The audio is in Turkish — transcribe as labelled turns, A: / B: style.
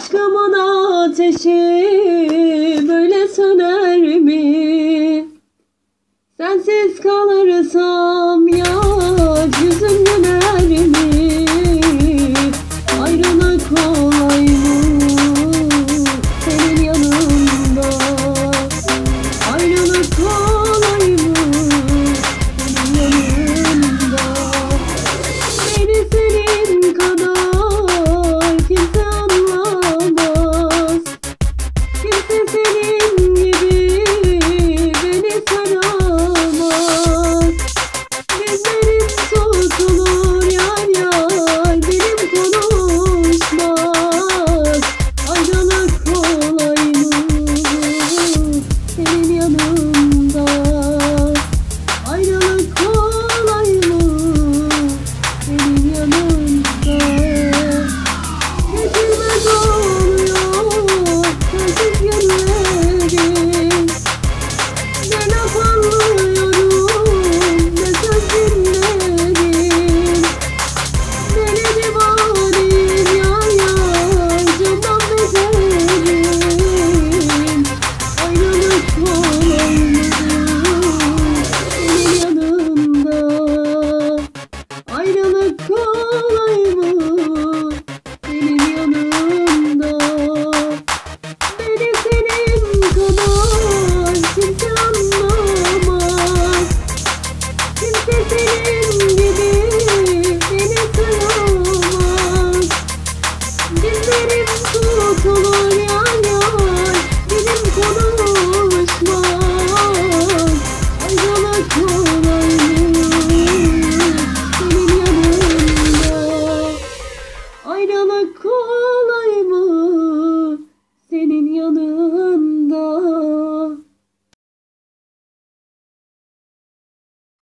A: Aşkımın ateşi böyle söner mi? Sensiz kalırsam ya yüzüm döner mi? Ayrılık kolay mı? Senin yanında ayrılık kolay be